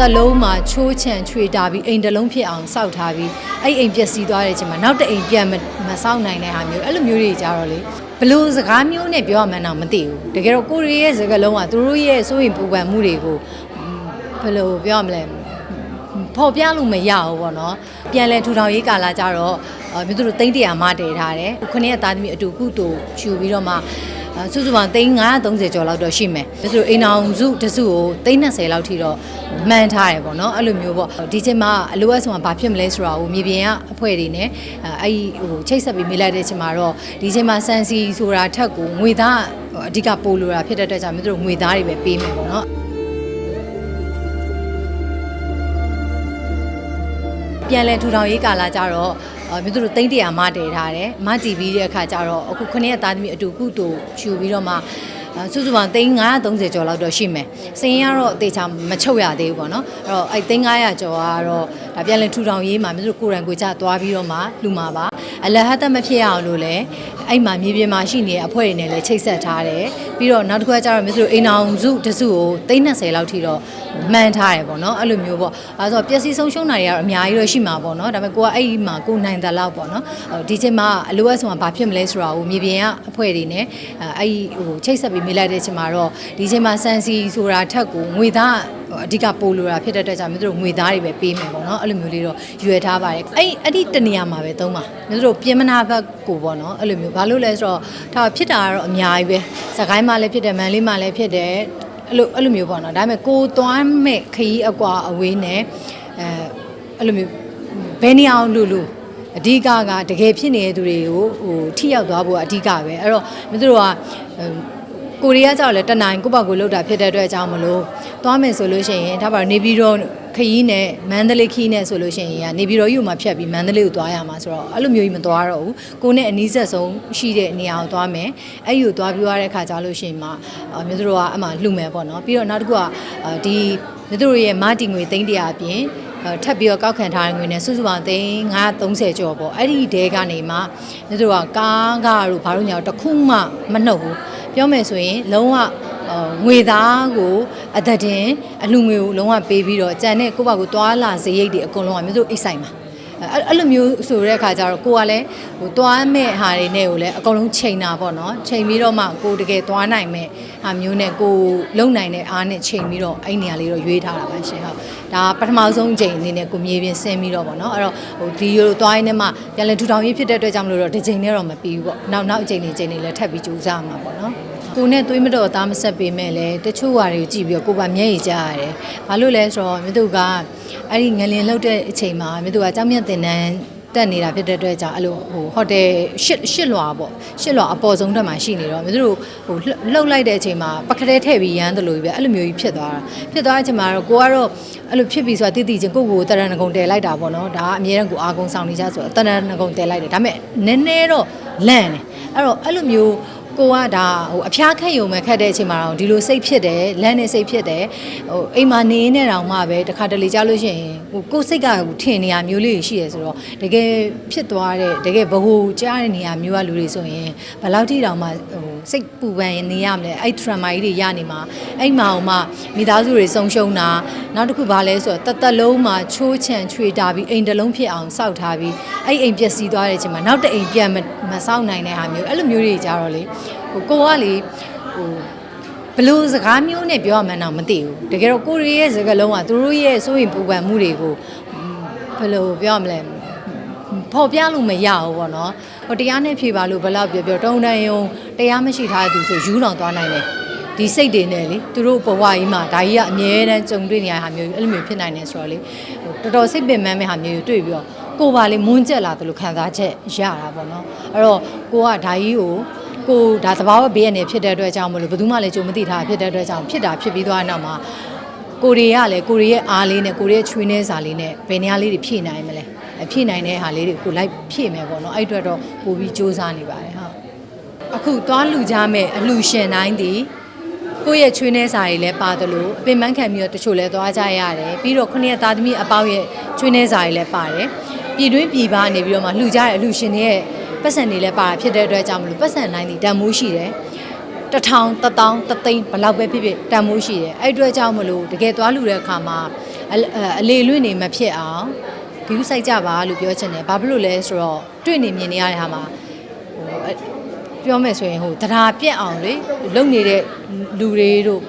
တစ်လုံးမှာချိုးချံချွေတာပြီးအိမ်တစ်လုံးဖြစ်အောင်စောက်ထားပြီးအဲ့အိမ်ပျက်စီးသွားတဲ့အချိန်မှာနောက်တစ်အိမ်ပြန်မမစောက်နိုင်တဲ့ဟာမျိုးအဲ့လိုမျိုးတွေကြတော့လေဘလို့စကားမျိုးနဲ့ပြောရမှန်းတော့မသိဘူးတကယ်တော့ကိုရီးရဲ့စကားလုံးကသူတို့ရဲ့စိုးရင်ပူပန်မှုတွေကိုဘယ်လိုပြောရမလဲပေါ်ပြလို့မရဘူးပေါ့နော်ပြန်လဲထူထောင်ရေးကာလကြတော့အဲမြို့သူတို့တိမ့်တရာမတည်ထားတယ်ခုနှစ်ရက်သားသမီးအတူကုတူချူပြီးတော့မှအဲ စုစုပေါင်းသိန်း930ကျော်လောက်တော့ရှိမယ်မြို့သူတို့အိမ်အောင်စုတစုကိုသိန်း20လောက်ထိတော့မှန်းထားတယ်ပေါ့နော်အဲ့လိုမျိုးပေါ့ဒီချိန်မှာအလိုအပ်ဆုံးကဘာဖြစ်မလဲဆိုတာကိုမြေပြင်ကအဖွဲ့တွေနဲ့အဲအဲ့ဟိုချိတ်ဆက်ပြီးမေးလိုက်တဲ့ချိန်မှာတော့ဒီချိန်မှာစန်စီဆိုတာထက်ကိုငွေသားအဓိကပို့လိုတာဖြစ်တဲ့အတွက်ကြောင့်မြို့သူတို့ငွေသားတွေပဲပေးမယ်ပေါ့နော်ပြန်လဲထူထောင်ရေးကာလကြတော့အဲ မြို့သူတို့တိမ့်တရာမတည်ထားတယ်မတီးပြီးတဲ့အခါကျတော့အခုခုနှစ်ရက်သားသမီးအတူကုတူချူပြီးတော့မှအဲစုစုပေါင်းသိန်း930ကျော်လောက်တော့ရှိမယ်စင်ရင်ကတော့အသေးချာမချုပ်ရသေးဘူးပေါ့နော်အဲ့တော့အဲ့သိန်း900ကျော်ကတော့ဒါပြန်လဲထူထောင်ရေးမှာမြို့သူတို့ကိုယ်တိုင်ကိုယ်ကျသွားပြီးတော့မှလူမှာပါအလဟတ်တမဖြစ်အောင်လို့လည်း အဲ့မှာမြေပြင်မှာရှိနေတဲ့အဖွဲ့တွေနဲ့လည်းချိတ်ဆက်ထားတယ်ပြီးတော့နောက်တစ်ခုကကျတော့မြို့သူတို့အိမ်အောင်စုတစုကိုသိန်း20လောက်ထိတော့မှန်းထားတယ်ပေါ့နော်အဲ့လိုမျိုးပေါ့အဲဆိုတော့ပျက်စီးဆုံးရှုံးတာတွေကတော့အများကြီးတော့ရှိမှာပေါ့နော်ဒါပေမဲ့ကိုကအဲ့ဒီမှာကိုနိုင်တဲ့လောက်ပေါ့နော်အဲ့ဒီချိန်မှာအလိုအပ်ဆုံးကဘာဖြစ်မလဲဆိုတာကိုမြေပြင်ကအဖွဲ့တွေနဲ့အဲ့ဒီဟိုချိတ်ဆက်ပြီးမေးလိုက်တဲ့ချိန်မှာတော့ဒီချိန်မှာစန်စီဆိုတာထက်ကိုငွေသား အဓိကပို့လိုတာဖြစ်တဲ့အတွက်ကြောင့်မြို့တို့ငွေသားတွေပဲပေးမယ်ပေါ့နော်အဲ့လိုမျိုးလေးတော့ရွယ်ထားပါတယ်အဲ့အဲ့ဒီတနေရာမှာပဲသုံးပါမြို့တို့ပြင်မနာဘက်ကိုပေါ့နော်အဲ့လိုမျိုးဘာလို့လဲဆိုတော့ဒါဖြစ်တာကတော့အများကြီးပဲစကိုင်းမှာလည်းဖြစ်တယ်မန်လေးမှာလည်းဖြစ်တယ်အဲ့လိုအဲ့လိုမျိုးပေါ့နော်ဒါပေမဲ့ကိုသွားမဲ့ခရီးအကွာအဝေးနဲ့အဲအဲ့လိုမျိုးဘယ်နေအောင်လူလူအဓိကကတကယ်ဖြစ်နေတဲ့သူတွေကိုဟိုထိရောက်သွားဖို့ကအဓိကပဲအဲ့တော့မြို့တို့ကကိုရီးယားကြောက်လဲတနိုင်ကိုပေါ့ကိုလောက်တာဖြစ်တဲ့အတွက်အကြောင်းမလို့ သွားမယ်ဆိုလို့ရှိရင်ဒါပါနေပြီးတော့ခရီးနဲ့မန္တလေးခီးနဲ့ဆိုလို့ရှိရင်ကနေပြီးတော့ယူမှာဖြတ်ပြီးမန္တလေးကိုသွားရမှာဆိုတော့အဲ့လိုမျိုးကြီးမသွားတော့ဘူးကိုနဲ့အနီးဆက်ဆုံးရှိတဲ့နေရာကိုသွားမယ်အဲ့ဒီကိုသွားပြီးရတဲ့ခါကျလို့ရှိရင်မှမြို့တို့ကအမှလှူမယ်ပေါ့နော်ပြီးတော့နောက်တစ်ခုကဒီမြို့တို့ရဲ့မာတီငွေသိန်းတရာအပြင်ထပ်ပြီးတော့ကောက်ခံထားတဲ့ငွေနဲ့စုစုပေါင်းသိန်း930ကျော်ပေါ့အဲ့ဒီတဲကနေမှမြို့တို့ကကားကားတို့ဘာလို့ညာတခုမှမနှုတ်ဘူးပြောမယ်ဆိုရင်လုံးဝ ငွေသားကိုအသက်တင်အလှငွေကိုလုံးဝပေးပြီးတော့ကြံတဲ့ကိုယ့်ဘာကိုသွားလာစရိတ်တွေအကုန်လုံးကမြို့တို့အိတ်ဆိုင်မှာအဲ့အဲ့လိုမျိုးဆိုတဲ့အခါကျတော့ကိုကလည်းဟိုသွားမဲ့ဟာတွေနဲ့ကိုလည်းအကုန်လုံးချိန်တာပေါ့နော်ချိန်ပြီးတော့မှကိုတကယ်သွားနိုင်မဲ့ဟာမျိုးနဲ့ကိုလုံနိုင်တဲ့အားနဲ့ချိန်ပြီးတော့အဲ့နေရာလေးတော့ရွေးထားတာပါရှင်ဟုတ်ဒါပထမဆုံးချိန်အနေနဲ့ကိုမြေပြင်ဆင်းပြီးတော့ပေါ့နော်အဲ့တော့ဟိုဒီလိုသွားရင်းနဲ့မှပြန်လဲထူထောင်ရေးဖြစ်တဲ့အတွက်ကြောင့်မလို့တော့ဒီချိန်နဲ့တော့မပြီးဘူးပေါ့နောက်နောက်အချိန်လေးချိန်လေးလည်းထပ်ပြီးကြိုးစားမှာပေါ့နော် ကိုနဲ့သွေးမတော်သားမဆက်ပေးမဲ့လဲတချို့ဟာတွေကိုကြည့်ပြီးတော့ကိုပါမျက်ရည်ကျရတယ်။ဘာလို့လဲဆိုတော့မြသူကအဲ့ဒီငလင်လှုပ်တဲ့အချိန်မှာမြသူကကြောင်းမြတ်တင်တန်းတက်နေတာဖြစ်တဲ့အတွက်ကြောင့်အဲ့လိုဟိုဟိုတယ်ရှစ်ရှစ်လွာပေါ့ရှစ်လွာအပေါ်ဆုံးတက်မှာရှိနေတော့မြသူတို့ဟိုလှုပ်လိုက်တဲ့အချိန်မှာပကတဲ့ထည့်ပြီးရမ်းတယ်လို့ပဲအဲ့လိုမျိုးကြီးဖြစ်သွားတာဖြစ်သွားတဲ့အချိန်မှာတော့ကိုကတော့အဲ့လိုဖြစ်ပြီးဆိုတာတည်တည်ချင်းကိုကိုကိုတရဏဂုံတည်လိုက်တာပေါ့နော်ဒါကအမြဲတမ်းကိုအာကုံဆောင်နေကြဆိုတော့တရဏဂုံတည်လိုက်တယ်ဒါပေမဲ့နည်းနည်းတော့လန့်တယ်အဲ့တော့အဲ့လိုမျိုး ကိုကဒါဟိုအဖျားခက်ယုံမဲ့ခက်တဲ့အချိန်မှာတော့ဒီလိုစိတ်ဖြစ်တယ်လမ်းနဲ့စိတ်ဖြစ်တယ်ဟိုအိမ်မှာနေနေတောင်မှပဲတခါတလေကြားလို့ရှိရင်ဟိုကိုယ်စိတ်ကဟိုထင်နေရမျိုးလေးရှိရဆိုတော့တကယ်ဖြစ်သွားတဲ့တကယ်ဘ ਹੁ ကြားတဲ့နေရာမျိုးကလူတွေဆိုရင်ဘယ်လောက်ထိတောင်မှဟိုစိတ်ပူပန်နေရမလဲအဲ့ trauma ကြီးတွေရနေမှာအဲ့မှာဟိုမှမိသားစုတွေဆုံးရှုံးတာနောက်တစ်ခုဘာလဲဆိုတော့တသက်လုံးမှာချိုးချံချွေတာပြီးအိမ်တစ်လုံးဖြစ်အောင်စောက်ထားပြီးအဲ့အိမ်ပျက်စီးသွားတဲ့အချိန်မှာနောက်တစ်အိမ်ပြန်မစောက်နိုင်တဲ့ဟာမျိုးအဲ့လိုမျိုးတွေကြတော့လေ ဟိုကိုကလေဟိုဘလို့စကားမျိုးနဲ့ပြောရမှန်းတော့မသိဘူးတကယ်တော့ကိုရီးရဲ့စကားလုံးကသူတို့ရဲ့စိုးရင်ပူပန်မှုတွေကိုဘယ်လိုပြောရမလဲပေါ်ပြလို့မရဘူးပေါ့နော်ဟိုတရားနဲ့ဖြေပါလို့ဘယ်လောက်ပြောပြောတုံးတန်ယုံတရားမရှိထားတဲ့သူဆိုယူလောင်သွားနိုင်တယ်ဒီစိတ်တွေနဲ့လေသူတို့ဘဝကြီးမှာဒါကြီးကအမြဲတမ်းကြုံတွေ့နေရတာမျိုးအဲ့လိုမျိုးဖြစ်နိုင်တယ်ဆိုတော့လေဟိုတော်တော်စိတ်ပင်ပန်းမဲ့ဟာမျိုးတွေတွေ့ပြီးတော့ကိုပါလေမွန်းကျက်လာတယ်လို့ခံစားချက်ရတာပေါ့နော်အဲ့တော့ကိုကဒါကြီးကို ကိုဒါသဘာဝဘေးရနေဖြစ်တဲ့အတွက်ကြောင့်မလို့ဘယ်သူမှလည်းကြုံမသိတာဖြစ်တဲ့အတွက်ကြောင့်ဖြစ်တာဖြစ်ပြီးသွားတဲ့နောက်မှာကိုရီးယားလည်းကိုရီးယားအားလေးနဲ့ကိုရီးယားချွေးနေစာလေးနဲ့ဘယ်နေရာလေးတွေဖြည့်နိုင်မလဲအဖြည့်နိုင်တဲ့ဟာလေးတွေကိုလိုက်ဖြည့်မယ်ပေါ့နော်အဲ့အတွက်တော့ပို့ပြီးစူးစမ်းနေပါတယ်ဟုတ်အခုသွားလူကြမဲ့အလူရှင်တိုင်းဒီကိုယ့်ရဲ့ချွေးနေစာတွေလည်းပါတယ်လို့အပင်ပန်းခံပြီးတော့တချို့လည်းသွားကြရတယ်ပြီးတော့ခုနှစ်ရက်သားသမီးအပေါင်းရဲ့ချွေးနေစာတွေလည်းပါတယ်ပြည်တွင်းပြည်ပနေပြီးတော့မှလှူကြတဲ့အလူရှင်တွေရဲ့ ပတ်စံတွေလည်းပါဖြစ်တဲ့အတွက်ကြောင့်မလို့ပတ်စံနိုင်ဒီတန်မိုးရှိတယ်တစ်ထောင်တစ်တောင်းတစ်သိန်းဘယ်လောက်ပဲဖြစ်ဖြစ်တန်မိုးရှိတယ်အဲ့အတွက်ကြောင့်မလို့တကယ်သွားလူတဲ့အခါမှာအလအလေလွင့်နေမဖြစ်အောင်ဂယူးဆိုင်ကြပါလို့ပြောချင်တယ်ဘာဖြစ်လို့လဲဆိုတော့တွေ့နေမြင်နေရတဲ့ဟာမှာဟိုအပြောမယ်ဆိုရင်ဟိုတရားပြက်အောင်လေလုံနေတဲ့လူတွေတို့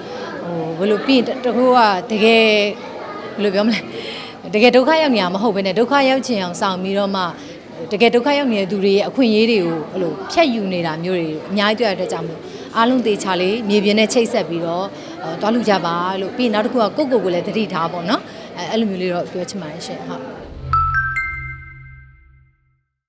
ဟိုဘယ်လိုပြီးရင်တတကူကတကယ်ဘယ်လိုပြောမလဲတကယ်ဒုက္ခရောက်နေရမဟုတ်ဘဲနဲ့ဒုက္ခရောက်ချင်အောင်ဆောင်ပြီးတော့မှ တကယ်ဒုက္ခရောက်နေတဲ့သူတွေရဲ့အခွင့်အရေးတွေကိုအဲ့လိုဖျက်ယူနေတာမျိုးတွေအများကြီးတွေ့ရတဲ့ကြောင့်မို့အားလုံးသေချာလေးမြေပြင်နဲ့ချိတ်ဆက်ပြီးတော့တွားလူကြပါလို့ပြီးရင်နောက်တစ်ခုကကိုယ့်ကိုယ်ကိုလည်းတတိထားပါပေါ့နော်အဲ့လိုမျိုးလေးတော့ပြောချင်ပါတယ်ရှင်ဟုတ်